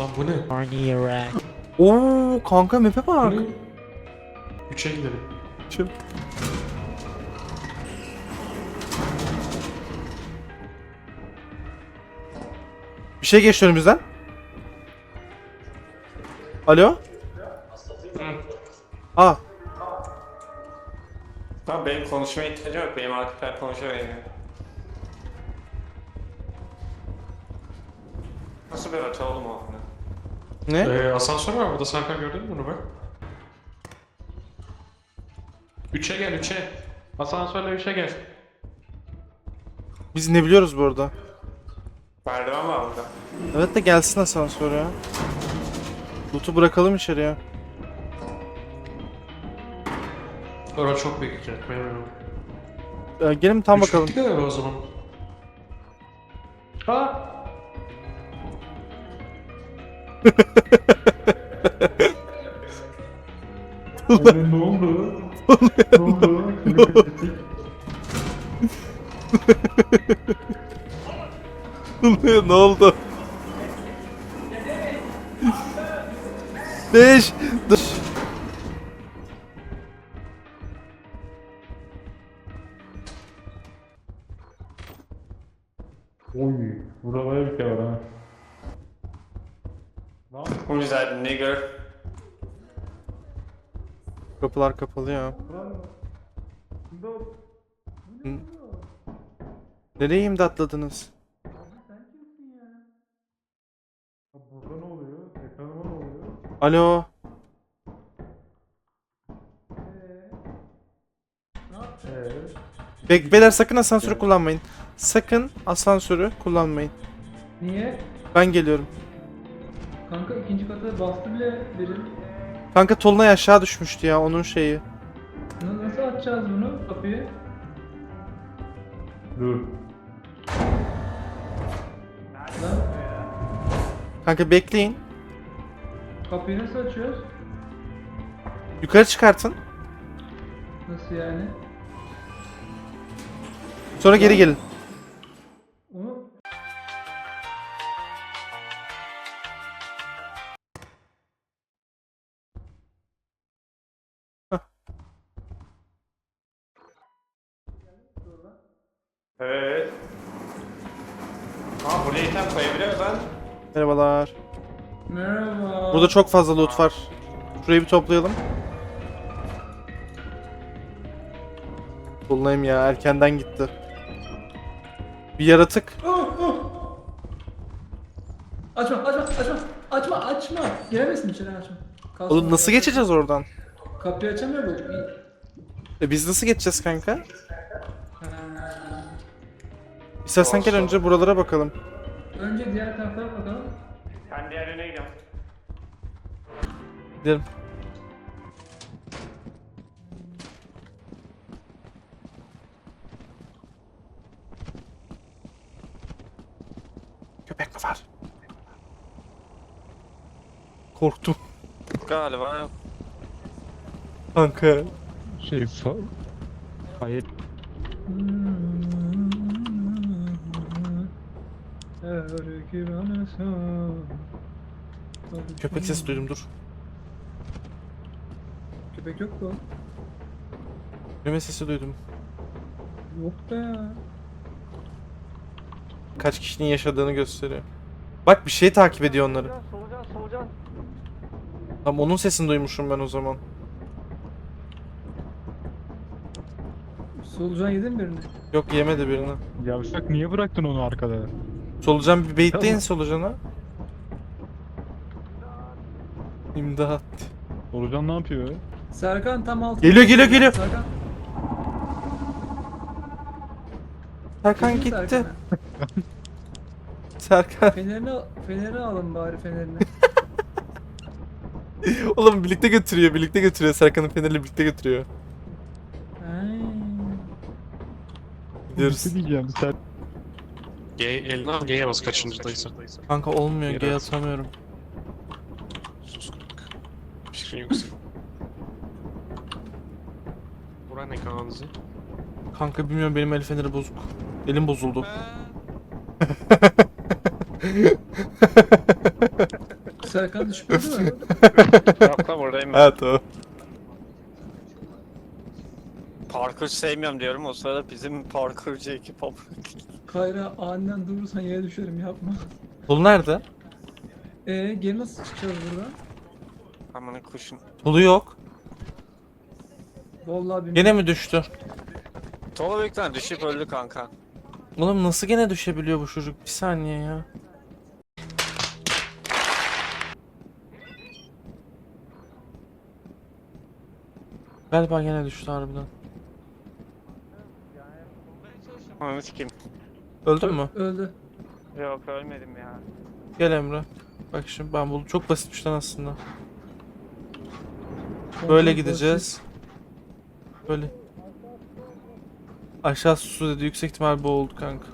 Lan bu ne? Horny rack. Oo kanka map'e Bu bak. ne? Üçe gidelim. Çım. Bir şey geçti önümüzden. Alo? Aa, Tamam benim konuşmaya ihtiyacım yok. Benim arkadaşlar konuşuyor Nasıl bir öte oğlum? Ne? Ee, asansör var burada. Serkan gördün mü bunu bak? Üçe gel üçe. Asansörle üçe gel. Biz ne biliyoruz bu arada? Merdiven var burada. Evet de gelsin asansör ya. Loot'u bırakalım içeriye. Orada çok büyük. Bilmiyorum. Ee, gelin tam Üç bakalım. bitti galiba o zaman. Ha? Ne oldu? ne oldu? ne oldu? Beş. Kapılar kapalı ya. Hı. Nereye imdatladınız? Alo. Eee? Be beyler sakın asansörü kullanmayın. Sakın asansörü kullanmayın. Niye? Ben geliyorum. Kanka ikinci kata bastı bile biri. Kanka Tolunay aşağı düşmüştü ya onun şeyi. Na- Nasıl açacağız bunu kapıyı? Dur. Lan Kanka bekleyin. kapıyı nasıl açıyoruz? Yukarı çıkartın. Nasıl yani? Sonra geri gelin. Evet. Aa buraya item koyabiliyoruz lan. Merhabalar. Merhaba. Burada çok fazla loot var. Şurayı bir toplayalım. Tolunay'ım ya erkenden gitti. Bir yaratık. Açma açma açma. Açma açma. Giremezsin içeri açma. Kalsın Oğlum nasıl geçeceğiz oradan? Kapıyı açamıyor bu. E biz nasıl geçeceğiz kanka? İstersen gel önce buralara bakalım. Önce diğer taraflara bakalım. Ben diğerine gidiyorum. Gidelim. Köpek mi var? Korktum Galiba yok. kanka. Şey fa... Hayır. Her kim anasa. Köpek sesi duydum dur. Köpek yok mu? Yürüme sesi duydum. Yok be ya. Kaç kişinin yaşadığını gösteriyor. Bak bir şey takip ediyor onları. Solucan solucan. Tamam onun sesini duymuşum ben o zaman. Solucan yedin mi birini? Yok yemedi birini. Yavşak niye bıraktın onu arkada? Solucan bir beyitleyin Tamam. solucana. İmdat. Solucan ne yapıyor? Serkan tam altında. Geliyor, geliyor, geliyor. Serkan. Serkan gitti. Serkan'a. Serkan. Fenerini, fenerini alın bari fenerini. Oğlum birlikte götürüyor, birlikte götürüyor. Serkan'ın feneriyle birlikte götürüyor. Ay. Gidiyoruz. Ne şey diyeceğim sen? G eline al G'ye bas kaçıncıdaysa. Kanka olmuyor, Geri G at. atamıyorum. Sus kanka. Fikrin yoksa. Bura ne kanalınızı? Kanka bilmiyorum benim el feneri bozuk. Elim bozuldu. düşüp öldü mü? Yok lan buradayım ben. Evet o. Parkur sevmiyorum diyorum. O sırada bizim parkurcu ekip hop. Kayra aniden durursan yere düşerim yapma. Tolu nerede? Eee geri nasıl çıkacağız buradan? Amanın kuşun. Tolu yok. Vallahi bilmiyorum. Gene mi düştü? Tolu büyükten düşüp öldü kanka. Oğlum nasıl gene düşebiliyor bu çocuk? Bir saniye ya. Galiba gene düştü harbiden. Onu sikeyim. Öldün mü? Öldü. Yok ölmedim ya. Gel Emre. Bak şimdi ben buldum. Çok basitmiş lan aslında. Böyle gideceğiz. Böyle. Aşağı su dedi. Yüksek ihtimal bu oldu kanka.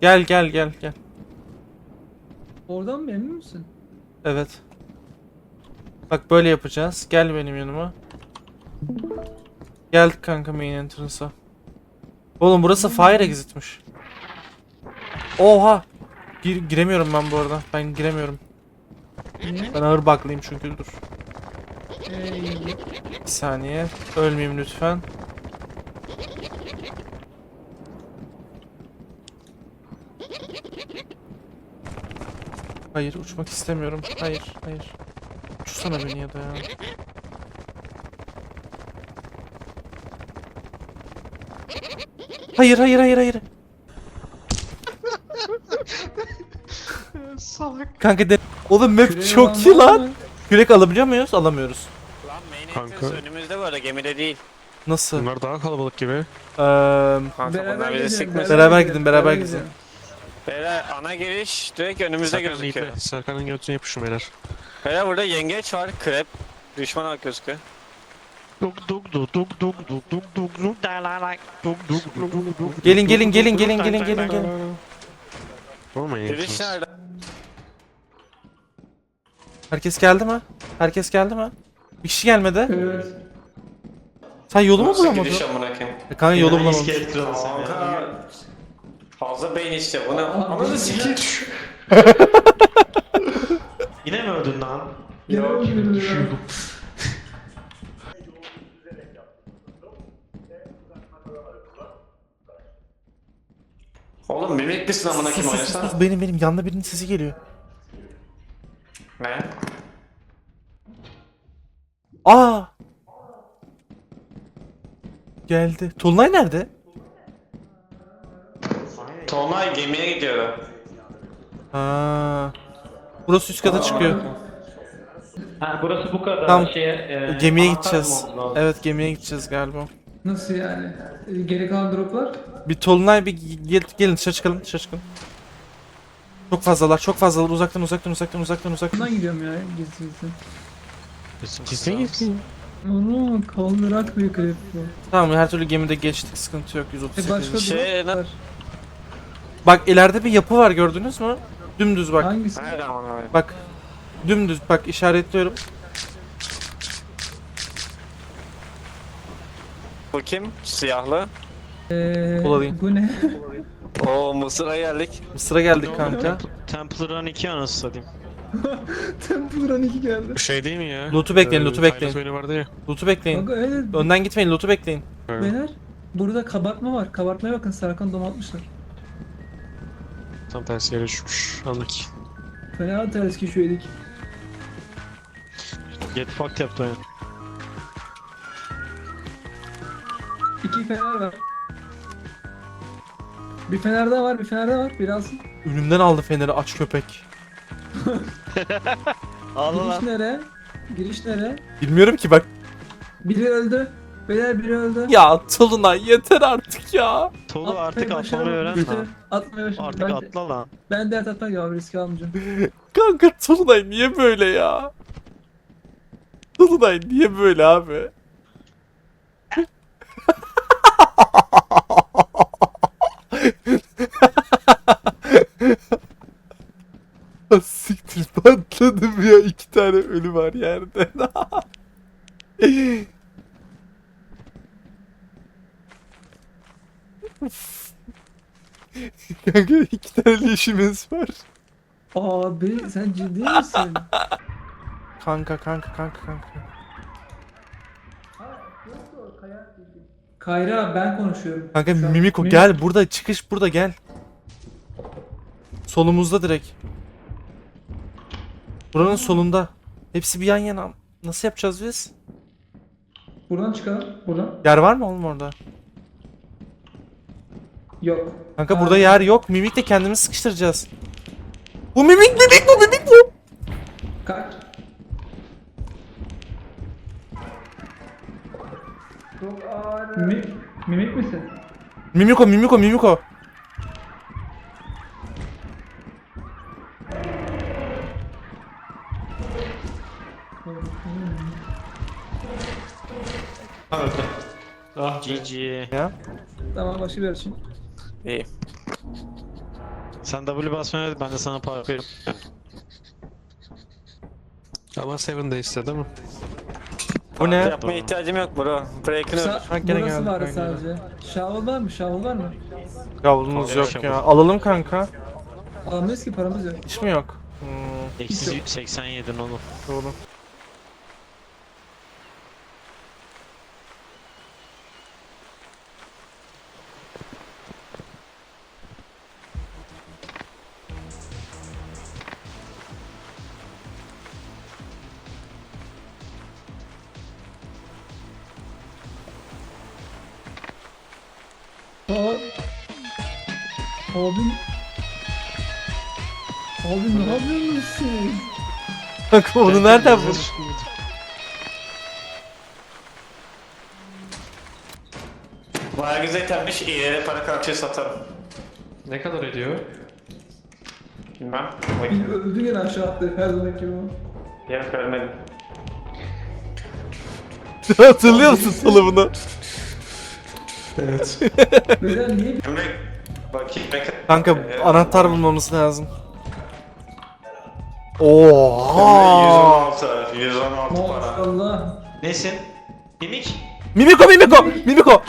Gel gel gel gel. Oradan mı emin misin? Evet. Bak böyle yapacağız. Gel benim yanıma. Geldik kanka main entrance'a. Oğlum burası fire exit'miş. Oha! Gir- giremiyorum ben bu arada. Ben giremiyorum. Ben ağır baklıyım çünkü dur. Bir saniye. Ölmeyeyim lütfen. Hayır uçmak istemiyorum. Hayır hayır. Uçsana beni ya da ya. Hayır hayır hayır hayır. Salak. Kanka de Oğlum map küreği çok iyi lan. Kürek alabiliyor muyuz? Alamıyoruz. Lan main Kanka. entrance önümüzde böyle gemide değil. Nasıl? Bunlar daha kalabalık gibi. Eee Kanka Beraber bunlar bizi gidelim. sikmesin. Beraber gidin, beraber gidin. Beyler ana giriş direkt önümüzde Serkan gözüküyor. iple. Serkan'ın götüne yapışın beyler. Beyler burada yengeç var, krep. Düşman olarak gözüküyor. Gelin, gelin, gelin, gelin, gelin, gelin, gelin. Olmayın. Giriş nerede? herkes geldi mi? Herkes geldi mi? Bir kişi gelmedi. Evet. Sen yolu mu bulamadın? giriş amına koyayım? E, Kanka yolu bulamamış. Kanka. Fazla beyin işte bu ne? Ananı sikeyim. Yine mi öldün lan? Yok düşürdüm. Oğlum mimik misin amına koyayım sus, sus, oynasana? sus. Benim benim yanında birinin sesi geliyor. Ne? Aa! Geldi. Tolunay nerede? Tolunay gemiye gidiyor. Ha. Burası üst kata çıkıyor. Ha, burası bu kadar. Tamam. Şeye, e, Gemiye anahtar gideceğiz. mı oldu lazım? Evet gemiye gideceğiz galiba. Nasıl yani? Ee, Geri kalan droplar? Bir Tolunay bir gel, gelin dışarı çıkalım dışarı çıkalım. Çok fazlalar çok fazlalar uzaktan uzaktan uzaktan uzaktan uzaktan. Bundan gidiyorum ya gizli gizli. Gitsin gitsin. Onu kaldırak bir klip bu. Tamam her türlü gemide geçtik sıkıntı yok E 138. başka Şey, var. Bak ileride bir yapı var gördünüz mü? Dümdüz bak. Hangisi? Nerede amına koyayım? Bak. Dümdüz bak işaretliyorum. Bu kim? Siyahlı. Ee, Olayım. bu ne? Oo Mısır'a geldik. Mısır'a geldik kanka. Temple Run 2 anasını satayım. Temple Run 2 geldi. Bu şey değil mi ya? Loot'u bekleyin, Ee, loot'u bekleyin. oyunu vardı ya. Loot'u bekleyin. Kanka öyle Önden gitmeyin loot'u bekleyin. beyler. Burada kabartma var. Kabartmaya bakın Serkan domatmışlar. Tam tersi yere düşmüş. Anlık. Fena ters elik. Get fucked yaptı oyun. İki fener var. Bir fener daha var, bir fener daha var. Biraz. Önümden aldı feneri aç köpek. Giriş nere? Giriş nere? Bilmiyorum ki bak. Biri öldü. Beyler biri öldü. Ya Tolunay yeter artık ya. Tolu Atmayı artık başaramadım. atlamayı öğren İşte lan. Atmayı başaramadım. Artık Ben, atla lan. ben dert atmak ya abi risk almayacağım. Kanka Tolunay niye böyle ya? Tolunay niye böyle abi? Ah, Siktir patladım ya iki tane ölü var yerde. Kanka iki tane leşimiz var. Abi sen ciddi misin? Kanka kanka kanka kanka. Kayra ben konuşuyorum. Kanka Şu an- Mimiko Mim- gel burada çıkış burada gel. Solumuzda direkt. Buranın solunda. Hepsi bir yan yana. Nasıl yapacağız biz? Buradan çıkalım. Buradan. Yer var mı oğlum orada? Yok. Kanka burada yer yok. Mimik de kendimizi sıkıştıracağız. Bu mimik mimik bu mimik bu. Kaç. Mimik, mimik misin? Mimiko mimiko mimiko. Ah GG. Ya. Tamam başka bir için. İyi. Sen W basmaya ben de sana park veririm. Ama Seven de istedi değil mi? Bu ne? Yapmaya ihtiyacım yok bro. Break'ını öldür. Sa gene burası geldi, var gene sadece. Şavul var mı? Şavul var mı? Yavlunuz Abi, yok ya. Alalım kanka. Alamayız ki paramız yok. Hiç mi yok? Hmm, Eksi 87 onu. doğru. Abi ne yapıyorsun? Kanka onu nereden buldun? Baya güzel itemmiş. İyi para kartıyı satarım. Ne kadar ediyor? Bilmem. Bir öldü gene aşağı attı her zamanki gibi. Yok ölmedim. Hatırlıyor musun salımını? Evet. Beyler niye Emre bakayım ne kadar. Kanka Ee, anahtar bulmamız lazım. Oha! 116. 116 para. Maşallah. Nesin? Mimik. Mimiko mimiko mimiko.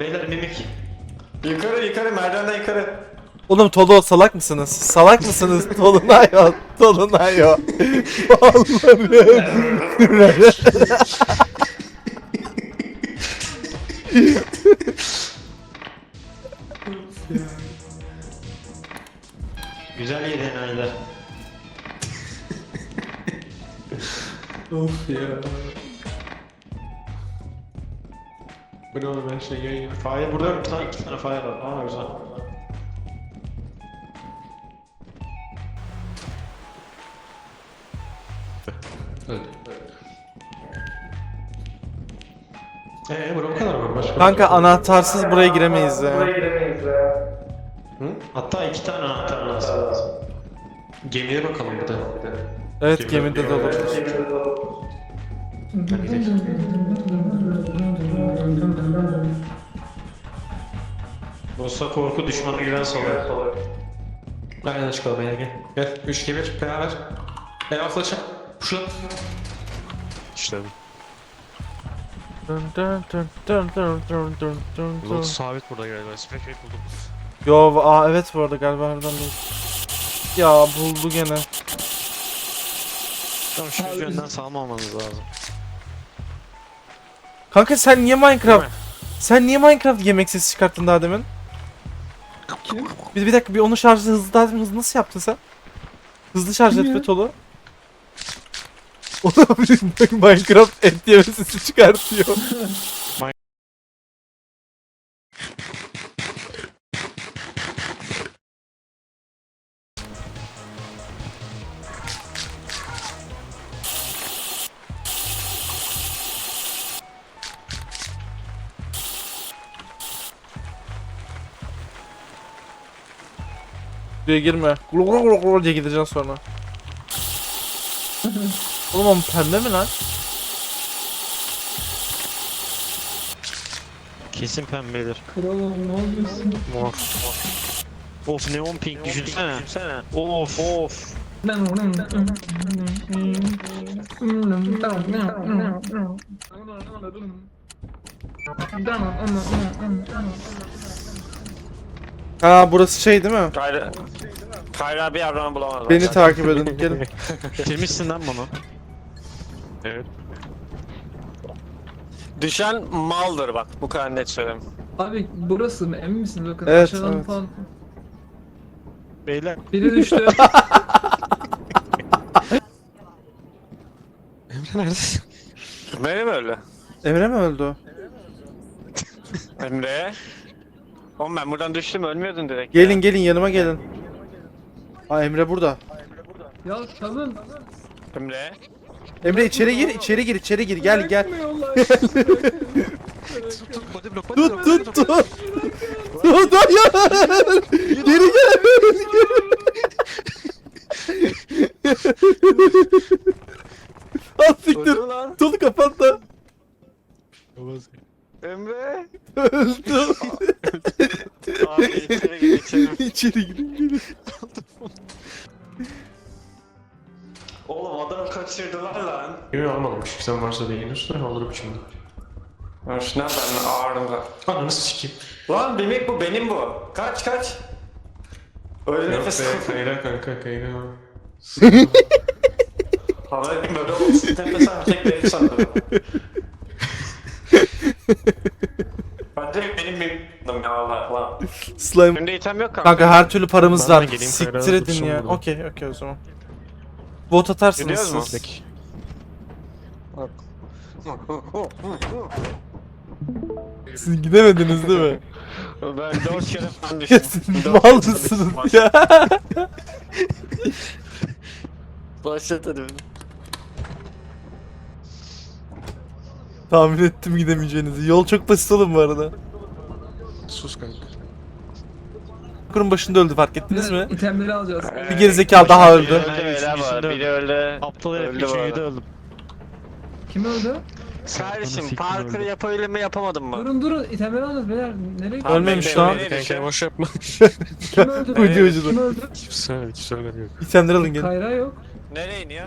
Beyler mimik. Yukarı yukarı merdivenden yukarı. Oğlum Tolo salak mısınız? Salak mısınız? Tolunayo. Tolunayo. Vallahi. Güzel şey yayın. Fire burada. Bir tane, iki tane fire var. Aa güzel. Öldü. Eee bura bu kadar mı? Başka Kanka anahtarsız buraya giremeyiz ya. Hı? Hatta iki tane anahtar lazım. Gemiye bakalım bir de. Evet gemide de olabilir. Hadi gidelim. Dosta korku düşmanı güven sağlar. Aynen çıkalım ya gel. Gel 3 2 1 beraber. El atlaşın. Puşla. İşte Dun dun dun dun dun dun dun dun bu. dun. Lot sabit burada galiba. Spek buldum. Yo aa evet bu arada galiba harbiden değil. Ya buldu gene. Tamam şu yönden salmamanız lazım. Kanka sen niye Minecraft? Sen niye Minecraft yemek sesi çıkarttın daha demin? Kim? Bir, bir dakika bir onu şarjı hızlı daha demin hızlı nasıl yaptın sen? Hızlı şarj et Kim ya? be Tolu. Oğlum Minecraft et yeme sesi çıkartıyor. Buraya girme. Gulu gulu gulu gulu diye gideceksin sonra. Oğlum o pembe mi lan? Kesin pembedir. Kralım ne yapıyorsun? Mor. Of neon pink düşünsene. Düşünsene. Of of. Ha burası şey değil mi? Kayra... Kayra bir yerden bulamadım. Beni takip edin. Gelin. Bitirmişsin lan bunu. Evet. Düşen maldır bak bu kadar net söyleyeyim. Abi burası mı? Emin misiniz? Bakın Evet, aşağıdan evet. falan. Beyler. Biri düştü. Benim öyle. Emre mi öldü o? Emre. Oğlum ben buradan düştüm ölmüyordun direkt. Gelin gelin yanıma gelin. Aa Emre burada. ya tamam. Emre. Emre içeri gir, içeri gir, içeri gir. Gel gel. Bırakmıyorlar. Tut tut tut. Tut hayır. Geri gel. Al siktir. Öldü lan. Tolu kapat da. Emre. Öldü. İçeri gir içeri. içeri girin gelin. Oğlum adam kaçırdılar lan. Yürü almamış. Sen varsa beğenir. Ne alırım şimdi. Ya şu nereden ağrımda. Ananı sikeyim. Lan demek bu benim bu. Kaç kaç. Öyle Yok nefes be kayra kanka kayra. Havaya böyle olsun nefes al tek benim sandım. Ben direkt benim benim ya Allah lan. Slime. Önümde item yok kanka. Kanka her türlü paramız Ben var. geleyim, Siktir edin dursun ya. burada. Okey okey o zaman. Bot atarsınız Gidiyoruz mu? siz. Siz gidemediniz değil mi? Ben dört kere falan Ya düştüm. siz mal mısınız ya? Başlat hadi. Tahmin ettim gidemeyeceğinizi. Yol çok basit oğlum bu arada. Sus kanka. Kurun başında öldü fark ettiniz mi? İtemleri alacağız. Bir gerizekalı daha öldü. Öldü bu arada. üçüncüsünde Biri öldü. Aptal herif Öldü bu üçüncüde arada. öldüm. Kim öldü? Kardeşim parkur öldü. yapabilir mi yapamadım mı? Durun durun. İtemleri alacağız beyler. Nereye Tamam, Ölmemiş lan. ben- Kanka boş yapma. Kim öldü? Ucu Kim öldü? Kimse hiç söylemiyor. İtemleri alın gelin. Kayra yok. Nereye iniyor?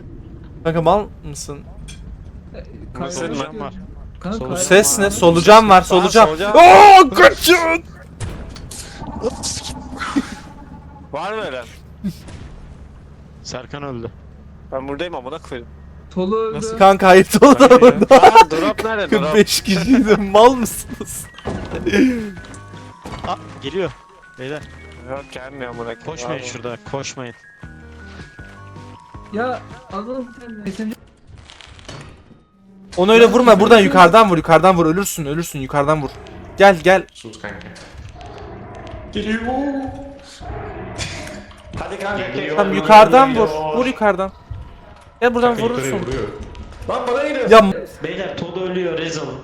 Kanka mal mısın? Kayra yok. Kanka Kayra Ses ne? Solucan var solucan. solucan. Ooo kaçın! Var mı öyle? Serkan öldü. Ben buradayım amına koydum. Tolu öldü. Kanka hayır solu da burada. Aa drop nerede drop? 5 kişiydi mal mısınız? Aa geliyor. Beyler Yok gelmiyor amına koyayım. koşmayın şurada koşmayın. Ya alalım itemleri. Onu öyle vurma buradan yukarıdan vur yukarıdan vur ölürsün ölürsün yukarıdan vur. Gel gel. Sus kanka. Geliyor. Hadi kanka geliyor. Tamam yukarıdan vur. Vur yukarıdan. Gel buradan Kanka yukarıya vurursun. vuruyor. Lan bana geliyor. Ya Beyler Todd ölüyor rez alın.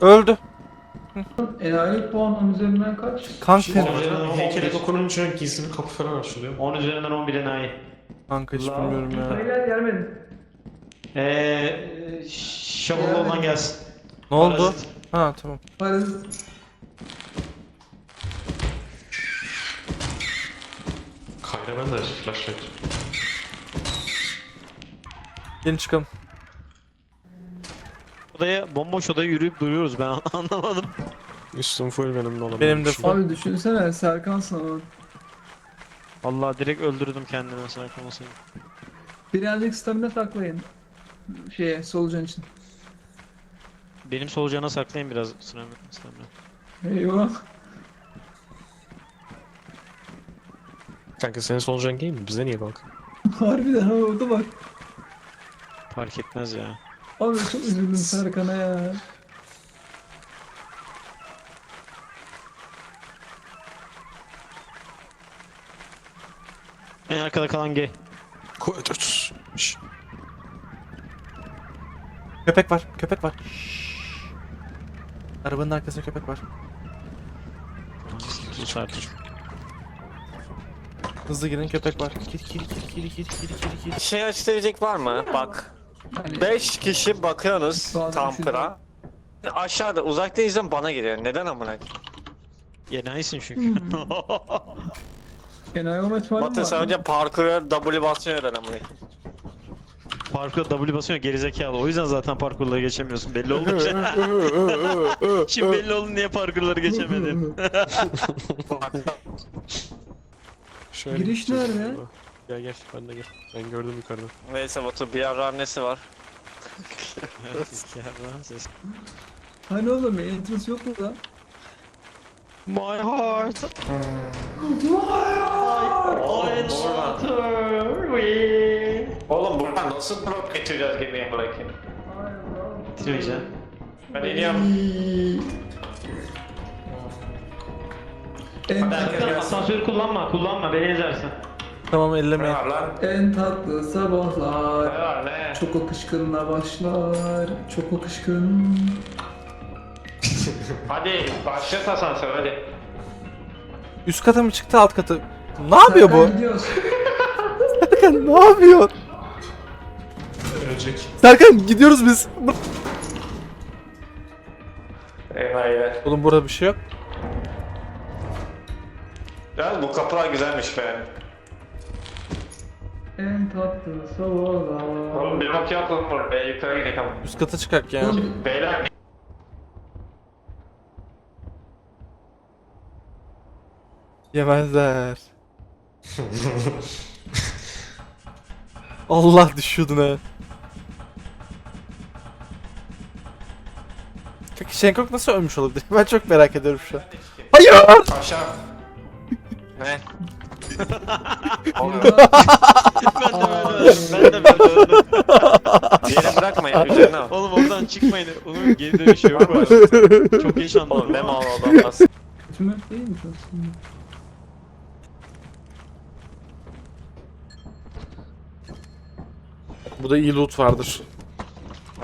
öldü. Enayi puan 10 üzerinden kaç? Kanka. Sonra heykele dokununca gizli bir kapı falan açılıyor. 10 üzerinden 11 enayi. Kanka hiç bilmiyorum ya. Beyler gelmedi. Eee şavullu olan gelsin. Ne oldu? Parazit. Ha tamam. Parazit. Kayra ben de flashlight. Gelin çıkalım. Odaya bomboş odaya yürüyüp duruyoruz ben anlamadım. Üstüm full benim de olabilir. Benim de full. Abi düşünsene Serkan'sın ama. Allah direkt öldürdüm kendimi Serkan olsaydı. Birazcık stamina saklayın. Şeye solucan için. Benim solucana saklayın biraz stamina. Eyvah. Kanka senin solucan game mi? Bize niye bak? Harbiden ha orada bak. Fark etmez ya. Abi çok üzüldüm Serkan'a ya. En arkada kalan gay. Koydur. Köpek var. Köpek var. Arabanın arkasında köpek var. Artık. Hızlı girin köpek var. Kiri kiri kiri kiri kiri kiri kiri kiri. Şey açtırabilecek var mı? Bak. Hani 5 kişi bakıyorsunuz Sağdan Tampır'a. Aşağıda uzakta izlen bana geliyor. Neden amına koyayım? Enayisin çünkü. ihtimali mi Batı sen var? önce parkura W basmıyor neden amına? Parkurda W basıyorsun gerizekalı. O yüzden zaten parkurları geçemiyorsun. Belli oldu. Şimdi belli oldu niye parkurları geçemedin. Şöyle Giriş gideceğiz nerede? galiba. Gel gel ben de gel. Ben gördüm yukarıdan. Neyse Batu bir ara annesi var. Hani oğlum entrance yok mu lan? My heart. Oğlum buradan nasıl drop getireceğiz gemiye bırakayım? Bitireceğim. Ben iniyorum. En, Asansörü kullanma, kullanma beni ezersin. Tamam Ne ellemeyin. var lan? en tatlı Ne sabahlar. var ne? Çok akışkınla başlar. Çok akışkın. Hadi başlat asansör hadi. Üst kata mı çıktı alt kata? Ne yapıyor bu? Serkan gidiyoruz. Serkan ne yapıyor? Ölecek. Serkan gidiyoruz biz. Eyvah Oğlum burada bir şey yok. Ya bu kapılar güzelmiş be. En tatlı sabahlar. Oğlum bir bak yapalım burada. Be, yukarı gidelim. Üst kata çıkak ya. Oğlum, Beyler Yemezler. Allah düşüyordun ha. Peki Shancock nasıl ölmüş olabilir? Ben çok merak ediyorum şu an. Hayır! aşağı. ne? burada- ben de böyle öldüm. Bir yere bırakmayın üzerine al. Oğlum oradan çıkmayın. Onun geri dönüşü yok mu? Çok yaşandı. Oğlum ne mal adamlar. Tümör değilmiş aslında. Burada iyi loot vardır.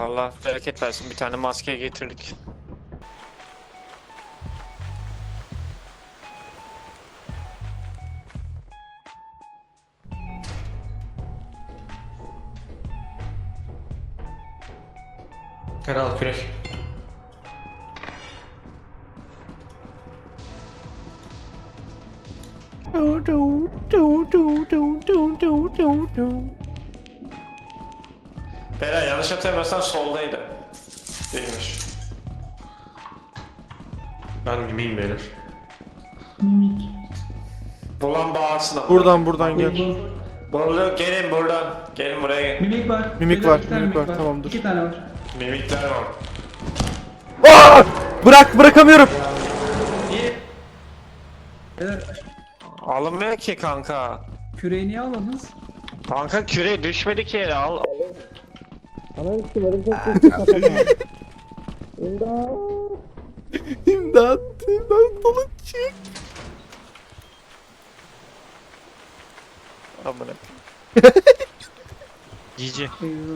Allah bereket versin bir tane maske getirdik. Kral kürek. Ben mimiyim beyler. Mimik. Bulan bağırsın ama. Buradan buradan gel. Burada gelin buradan. Gelin buraya gelin. Mimik var. Mimik var, mimik var, tamam, dur. İki tane var. Mimikler var. Aa! Bırak bırakamıyorum. Beyler Alınmıyor ki kanka. küreği niye almadınız? Kanka küre düşmedi ki yere al. İmdat. İmdat dolu çık. Amına. GG. Eyvah.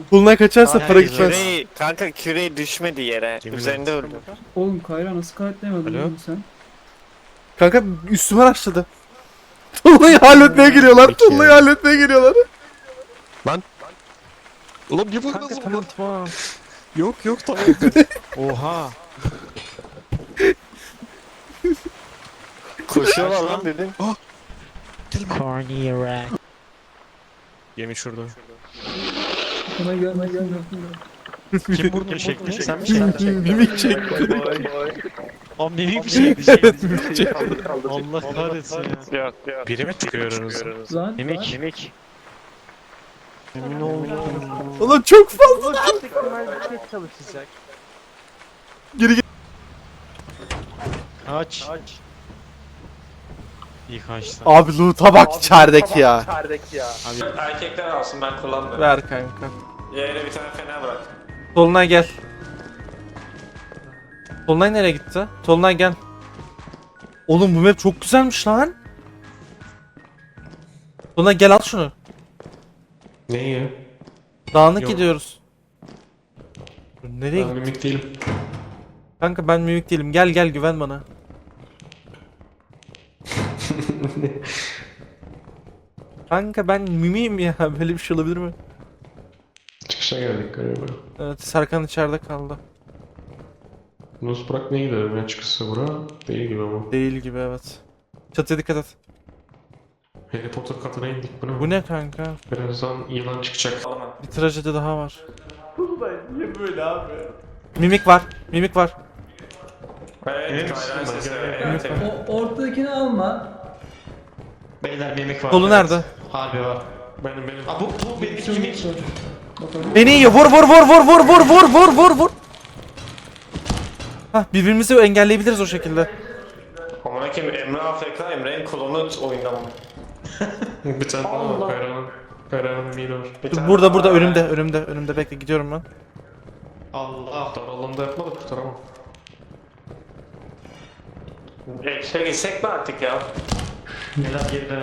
Puluna kaçarsa para herkes gitmez. Küre, kanka küre düşmedi yere. Üzerinde öldü. Oğlum Kayra nasıl kayıtlayamadın Alo? oğlum sen? Kanka üstüme araçladı. Tullayı halletmeye geliyorlar. Tullayı halletmeye geliyorlar. Ulan bir vur Kanka tamam tamam. Yok yok tamam. Oha. Koşuyorlar lan dedim. Corny Gemi şurada. Bana gelme gelme. Kim vurdu şekli? Sen mi çektin? Mimik çekti. Abi mimik bir şey çekti. Allah kahretsin ya. Biri mi çıkıyor aranızda? Lan Mimik. Mimik. Emin oldum. Ulan çok fazla. Geri gel. Kaç. İyi kaçtı. Abi loot'a bak içerideki ya. Erkekler alsın ben kullanmıyorum. Ver kanka. Yere bir tane fener bırak. Tolunay gel. Tolunay nereye gitti? Tolunay gel. Oğlum bu map çok güzelmiş lan. Tolunay gel al şunu. Ne ya? Dağınık Yok. gidiyoruz. Nereye Ben gitti? mimik değilim. Kanka ben mimik değilim. Gel gel güven bana. Kanka ben mimiyim ya. Böyle bir şey olabilir mi? Çıkışa geldik galiba. Evet Serkan içeride kaldı. Nus bırakmaya gidelim ya çıkışsa bura. Değil gibi ama. Değil gibi evet. Çatıya dikkat et. Harry Potter katına indik. Bu ne? Bu ne kanka? Birazdan yılan çıkacak. Bir trajedi daha var. Niye böyle abi? Mimik var. Mimik var. Evet, aynen. Evet. Evet, evet. O ortadakini alma. Beyler mimik var. Kolu evet. nerede? Harbi var. Benim benim. Aa bu bu benim Şunu mimik. Bakalım. Beni yiyor. Vur vur vur vur vur vur vur vur vur vur. Hah birbirimizi engelleyebiliriz o şekilde. Amına koyayım Emre AFK, Emre'nin klonu oyunda mı? Bir tane daha var. Kayranın. Kayranın mimik var. Bir Dur, tane burada daha burada var. önümde önümde önümde bekle gidiyorum ben. Allah dar alanda yapmadık kurtaramam. Ekşe gitsek mi artık ya? Neler geride.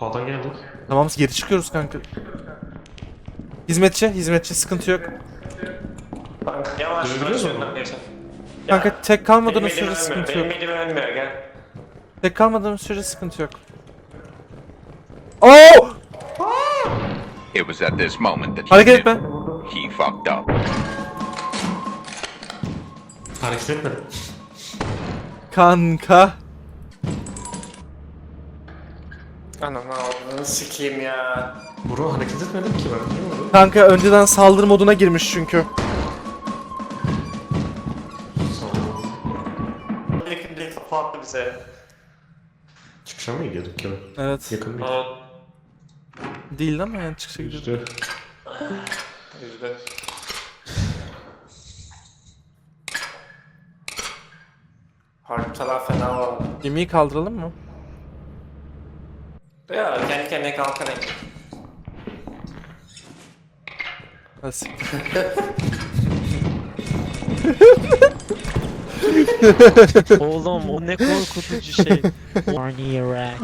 Ha'dan geldik. Tamam geri çıkıyoruz kanka. Hizmetçi hizmetçi sıkıntı yok. Kanka yavaş yavaş yönden. Kanka tek kalmadığın benim elim sürece sıkıntı yok. Benim elim ölmüyor gel. Tek kalmadığın sürece sıkıntı yok. Oo! It was at this moment that he Hareket knew etme. he fucked up. Hareket etme. Kanka. Anam ağzını sikeyim ya. Bro hareket etmedim ki ben. Oldu? Kanka önceden saldırı moduna girmiş çünkü. Yakın bir kapattı bize. Çıkışa mı gidiyorduk ya? Evet. Yakın değil. Evet. Değil ama yani çıkışa gidiyor. İşte. Yüzde. Haritalar fena var. Gemiyi kaldıralım mı? Ya kendi kendine kalkan Ha, siktir. Oğlum o ne korkutucu şey. Barney Rack.